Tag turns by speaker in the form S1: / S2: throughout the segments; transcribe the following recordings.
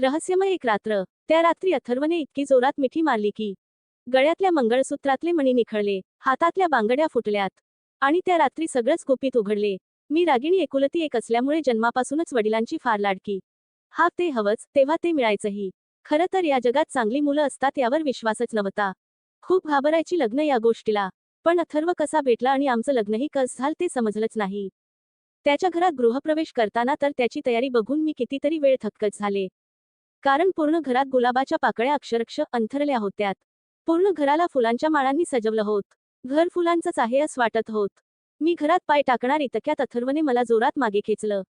S1: रहस्यमय एक रात्र. त्या रात्री अथर्वने इतकी जोरात मिठी मारली की गळ्यातल्या मंगळसूत्रातले मणी निखळले हातातल्या बांगड्या फुटल्यात आणि त्या रात्री सगळंच गुपित उघडले. मी रागिणी एकुलती एक असल्यामुळे जन्मापासूनच वडिलांची फार लाडकी. हा ते हवंच तेव्हा ते मिळायचंही. खरं तर या जगात चांगली मुलं असतात यावर विश्वासच नव्हता. खूप घाबरायची लग्न या गोष्टीला. पण अथर्व कसा भेटला आणि आमचं लग्नही कस झालं ते समजलंच नाही. त्याच्या घरात गृहप्रवेश करताना तर त्याची तयारी बघून मी कितीतरी वेळ थक्कच झाले. कारण पूर्ण घरात गुलाबाच्या पाकळ्या अक्षरक्ष अंथरल्या होत्यात. पूर्ण घराला फुलांच्या माळांनी सजवलं होत. घर फुलांचंच आहे असं वाटत होत. मी घरात पाय टाकणार इतक्यात अथर्वने मला जोरात मागे खेचलं.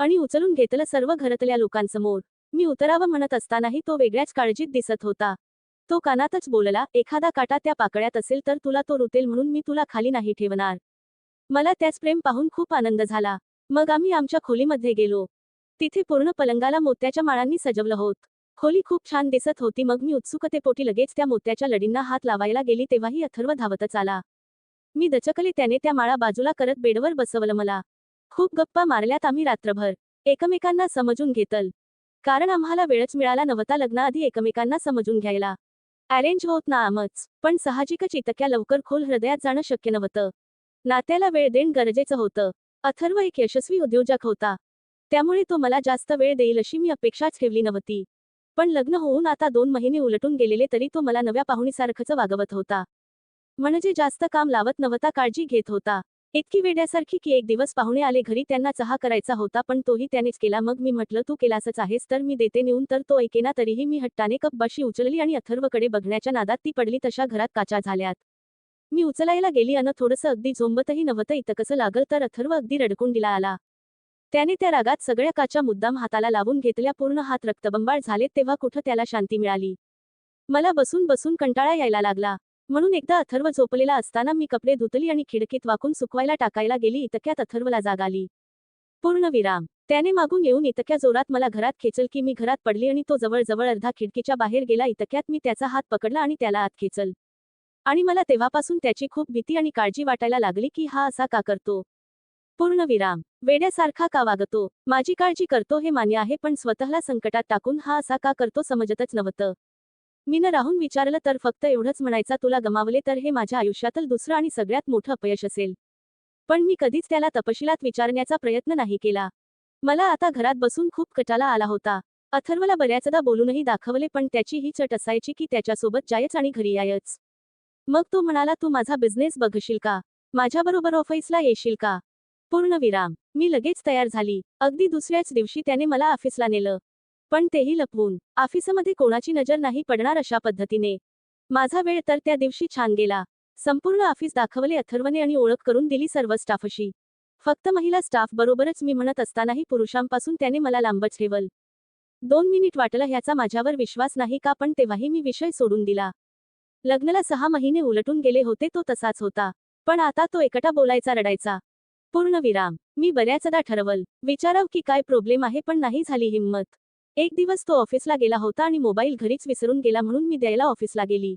S1: आणि उचलून घेतलं सर्व घरातल्या लोकांसमोर. मी उतरावं म्हणत असतानाही तो वेगळ्याच काळजीत दिसत होता. तो कानातच बोलला एखादा काटा त्या पाकळ्यात असेल तर तुला तो रुतेल म्हणून मी तुला खाली नाही ठेवणार. मला त्याच प्रेम पाहून खूप आनंद झाला. मग आम्ही आमच्या खोलीमध्ये गेलो. तिथे पूर्ण पलंगाला मोत्याच्या माळांनी सजवलं होत. खोली खूप छान दिसत होती मग मी उत्सुकतेपोटी लगेच त्या मोत्याच्या लढींना हात लावायला गेली तेव्हाही अथर्व धावतच आला. मी दचकले त्याने त्या माळा बाजूला करत बेडवर बसवलं मला. खूप गप्पा मारल्यात आम्ही रात्रभर. एकमेकांना समजून घेतल. कारण आम्हाला वेळच मिळाला नव्हता लग्नाआधी एकमेकांना समजून घ्यायला. अरेंज होत ना आमच पण साहजिकच इतक्या लवकर खोल हृदयात जाणं शक्य नव्हतं. नात्याला वेळ देणं गरजेचं होतं. अथर्व एक यशस्वी उद्योजक होता. त्यामुळे तो मला जास्त वेळ देईल अशी मी अपेक्षाच ठेवली नव्हती. पण लग्न होऊन आता दोन महिने उलटून गेलेले तरी तो मला नव्या पाहुणीसारखंच वागवत होता. म्हणजे जास्त काम लावत नव्हता काळजी घेत होता. इतकी वेड्यासारखी की एक दिवस पाहुणे आले घरी त्यांना चहा करायचा होता पण तोही त्यानेच केला. मग मी म्हटलं तू केलासच आहेस तर मी देते नेऊन. तर तो ऐकेना तरीही मी हट्टाने कप बाशी उचलली आणि अथर्वकडे बघण्याच्या नादात ती पडली तशा घरात काचा झाल्यात. मी उचलायला गेली अन थोडंसं अगदी झोंबतही नव्हतं इतकं कसं लागल तर अथर्व अगदी रडकून दिला आला. त्याने त्या रागात सगळ्या काच्या मुद्दाम हाताला लावून घेतल्या पूर्ण हात रक्तबंबाळ झालेत तेव्हा कुठं त्याला शांती मिळाली? मला बसून बसून कंटाळा यायला लागला. म्हणून एकदा अथर्व झोपलेला असताना मी कपडे धुतली आणि खिडकीत वाकून सुकवायला टाकायला गेली इतक्यात अथर्वला जाग आली. पूर्ण विराम. त्याने मागून येऊन इतक्या जोरात मला घरात खेचल की मी घरात पडली आणि तो जवळजवळ अर्धा खिडकीच्या बाहेर गेला इतक्यात मी त्याचा हात पकडला आणि त्याला आत खेचल. आणि मला तेव्हापासून त्याची खूप भीती आणि काळजी वाटायला लागली की हा असा का करतो? पूर्ण विराम. वेड्यासारखा का वागतो? माझी काळजी करतो हे मान्य आहे पण स्वतःला संकटात टाकून हा असा का करतो समजतच नव्हतं. मी न राहून विचारलं तर फक्त एवढंच म्हणायचा तुला गमावले तर हे माझ्या आयुष्यातलं दुसरं आणि सगळ्यात मोठं अपयश असेल. पण मी कधीच त्याला तपशिलात विचारण्याचा प्रयत्न नाही केला. मला आता घरात बसून खूप कटाला आला होता. अथर्वला बऱ्याचदा बोलूनही दाखवले पण त्याची ही चट असायची की त्याच्यासोबत जायच आणि घरी यायच. मग तो म्हणाला तू माझा बिझनेस बघशील का? माझ्याबरोबर ऑफिसला येशील का? पूर्ण विराम. मी लगेच तयार झाली. अगदी दुसऱ्याच दिवशी त्याने मला ऑफिसला नेलं. पण तेही लपवून. ऑफिसमध्ये कोणाची नजर नाही पडणार अशा पद्धतीने. माझा वेळ तर त्या दिवशी छान गेला. संपूर्ण ऑफिस दाखवले अथर्वने आणि ओळख करून दिली सर्व स्टाफशी. फक्त महिला स्टाफ बरोबरच मी म्हणत असतानाही पुरुषांपासून त्याने मला लांबच ठेवल. दोन मिनिट वाटलं ह्याचा माझ्यावर विश्वास नाही का पण तेव्हाही मी विषय सोडून दिला. लग्नाला सहा महिने उलटून गेले होते तो तसाच होता. पण आता तो एकटा बोलायचा रडायचा. पूर्ण विराम. मी बऱ्याचदा ठरवल विचाराव की काय प्रॉब्लेम आहे पण नाही झाली हिंमत. एक दिवस तो ऑफिसला गेला होता आणि मोबाईल घरीच विसरून गेला म्हणून मी द्यायला ऑफिसला गेली.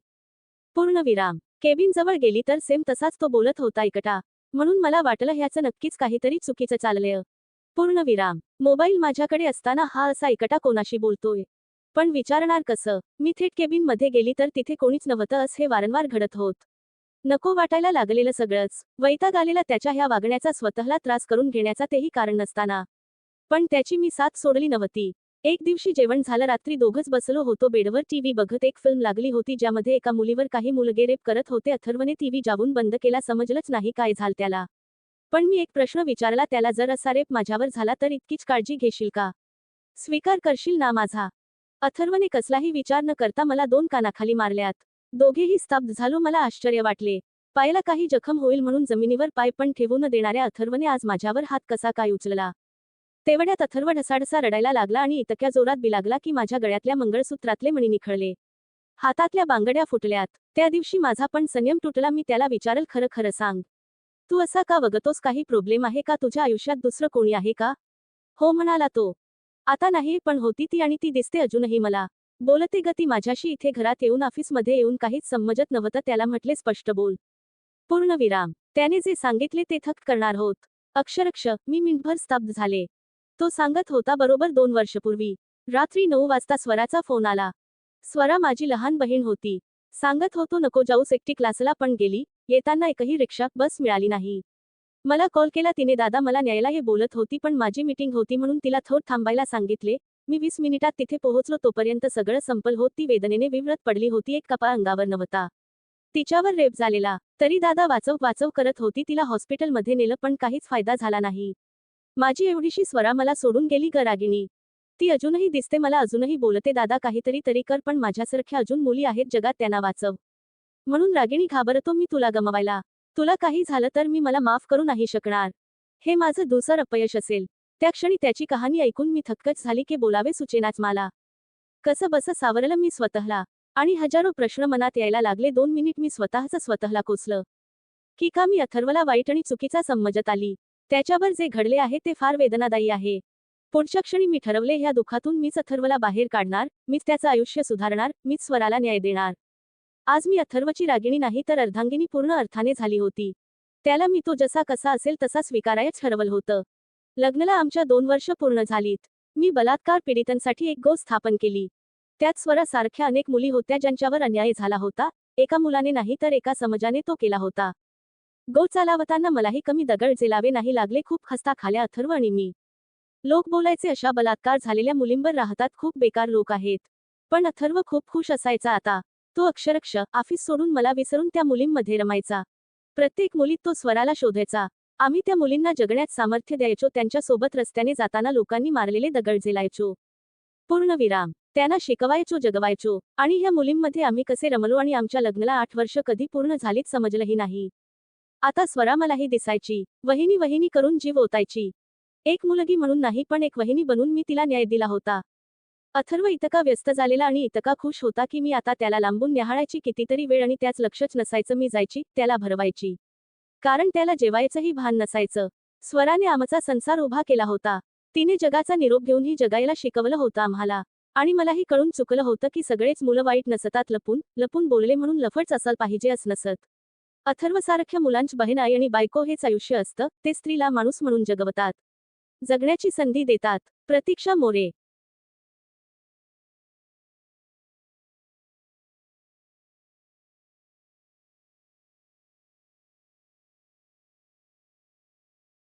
S1: पूर्ण विराम. केबिन जवळ गेली तर सेम तसाच तो बोलत होता एकटा म्हणून मला वाटलं ह्याचं नक्कीच काहीतरी चुकीचं चाललंय. पूर्ण विराम. मोबाईल माझ्याकडे असताना हा असा एकटा कोणाशी बोलतोय? पण विचारणार कसं? मी थेट केबिनमध्ये गेली तर तिथे कोणीच नव्हतं अस हे वारंवार घडत होत. नको वाटायला लागलेलं सगळंच. वैताग आलेला त्याच्या ह्या वागण्याचा स्वतःला त्रास करून घेण्याचा तेही कारण नसताना. पण त्याची मी साथ सोडली नव्हती. एक दिवशी जेवण झालं रात्री दोघंच बसलो होतो बेडवर. टीव्ही बघत एक फिल्म लागली होती ज्यामध्ये एका मुलीवर काही मुलगे रेप करत होते. अथर्वने टीव्ही जाऊन बंद केला समजलंच नाही काय झालं त्याला. पण मी एक प्रश्न विचारला त्याला जर असा रेप माझ्यावर झाला तर इतकीच काळजी घेशील का? स्वीकार करशील ना माझा? अथर्वने कसलाही विचार न करता मला दोन कानाखाली मारल्यात. दोघेही स्तब्ध झालो मला आश्चर्य वाटले. पायाला काही जखम होईल म्हणून जमिनीवर पाय पण ठेवू न देणाऱ्या अथर्वने आज माझ्यावर हात कसा काय उचलला. तेवढ्यात अथर्व ढसाढसा रडायला लागला आणि इतक्या जोरात बिलागला की माझ्या गळ्यातल्या मंगळसूत्रातले मणी निखळले. हातातल्या बांगड्या फुटल्यात. त्या दिवशी माझा पण संयम तुटला मी त्याला विचारल खरं खरं सांग. तू असा का वगतोस? काही प्रॉब्लेम आहे का? तुझ्या आयुष्यात दुसरं कोणी आहे का? हो म्हणाला तो. आता नाही पण होती ती आणि ती दिसते अजूनही मला. बोलते गती माझ्याशी इथे घरात येऊन ऑफिसमध्ये येऊन काहीच समजत नव्हतं त्याला म्हटले स्पष्ट बोल. पूर्ण विराम. त्याने जे सांगितले ते थक करणार होत. अक्षरक्ष मी मिनिटभर स्तब्ध झाले. तो सांगत होता बरोबर दोन वर्षपूर्वी. रात्री नऊ वाजता स्वराचा फोन आला. स्वरा माझी लहान बहीण होती. सांगत होतो नको जाऊस एकटी क्लासला पण गेली. येताना एकही रिक्षा बस मिळाली नाही. मला कॉल केला तिने दादा मला न्यायला हे बोलत होती पण माझी मीटिंग होती म्हणून तिला थोड थांबायला सांगितले. मी वीस मिनिटात तिथे पोहोचलो तोपर्यंत सगळं संपल होत ती वेदनेने विव्रत पडली होती एक कपा अंगावर नव्हता. तिच्यावर रेप झालेला. तरी दादा वाचव वाचव करत होती तिला हॉस्पिटलमध्ये नेलं पण काहीच फायदा झाला नाही. माझी एवढीशी स्वरा मला सोडून गेली ग रागिणी. ती अजूनही दिसते मला अजूनही बोलते दादा काहीतरी तरी कर पण माझ्यासारख्या अजून मुली आहेत जगात त्यांना वाचव. म्हणून रागिणी घाबरतो मी तुला गमवायला. तुला काही झालं तर मी मला माफ करू नाही शकणार. हे माझं दुसर अपयश असेल. त्या क्षणी त्याची कहाणी ऐकून मी थक्कच झाली की बोलावे सुचेनाच मला. कसं बस सावरलं मी स्वतःला. आणि हजारो प्रश्न मनात यायला लागले. दोन मिनिट मी स्वतःच स्वतःला कोसलं. की का मी अथर्वला वाईट आणि चुकीचा समजत आली. त्याच्यावर जे घडले आहे ते फार वेदनादायी आहे. पुढच्या क्षणी मी ठरवले ह्या दुःखातून मीच अथर्वला बाहेर काढणार मीच त्याचं आयुष्य सुधारणार मीच स्वराला न्याय देणार. आज मी अथर्वची रागिणी नाही तर अर्धांगिनी पूर्ण अर्थाने झाली होती. त्याला मी तो जसा कसा असेल तसा स्वीकारायच ठरवलं होतं. लग्नाला आमच्या दोन वर्ष पूर्ण झालीत. मी बलात्कार पीडितांसाठी एक गो स्थापन केली. त्यात स्वरासारख्या अनेक मुली होत्या ज्यांच्यावर अन्याय झाला होता. एका मुलाने नाही तर एका समाजाने तो केला होता. गो चालावताना मलाही कमी दगड जेलावे नाही लागले खूप खस्ता खाल्या अथर्व आणि मी. लोक बोलायचे अशा बलात्कार झालेल्या मुलींवर राहतात खूप बेकार लोक आहेत. पण अथर्व खूप खुश असायचा आता. तो अक्षरक्ष ऑफिस सोडून मला विसरून त्या मुलींमध्ये रमायचा. प्रत्येक मुलीत तो स्वराला शोधायचा. आम्ही त्या मुलींना जगण्यात सामर्थ्य द्यायचो त्यांच्यासोबत रस्त्याने जाताना लोकांनी मारलेले दगड झेलायचो. पूर्ण विराम. त्यांना शिकवायचो जगवायचो. आणि ह्या मुलींमध्ये आम्ही कसे रमलो आणि आमच्या लग्नाला आठ वर्ष कधी पूर्ण झालीत समजलंही नाही. आता स्वरा मलाही दिसायची. वहिनी वहिनी करून जीव ओतायची. एक मुलगी म्हणून नाही पण एक वहिनी बनून मी तिला न्याय दिला होता. अथर्व इतका व्यस्त झालेला आणि इतका खुश होता की मी आता त्याला लांबून न्याहाळायची कितीतरी वेळ आणि त्याच लक्षच नसायचं मी जायची त्याला भरवायची. कारण त्याला जेवायचंही भान नसायचं. स्वराने आमचा संसार उभा केला होता. तिने जगाचा निरोप घेऊनही जगायला शिकवलं होतं आम्हाला. आणि मलाही कळून चुकलं होतं की सगळेच मुलं वाईट नसतात लपून लपून बोलले म्हणून लफडच असल पाहिजे अस नसत अथर्वसारख्या मुलांची बहीण आई आणि बायको हेच आयुष्य असतं ते स्त्रीला माणूस म्हणून जगवतात. जगण्याची संधी देतात. प्रतीक्षा मोरे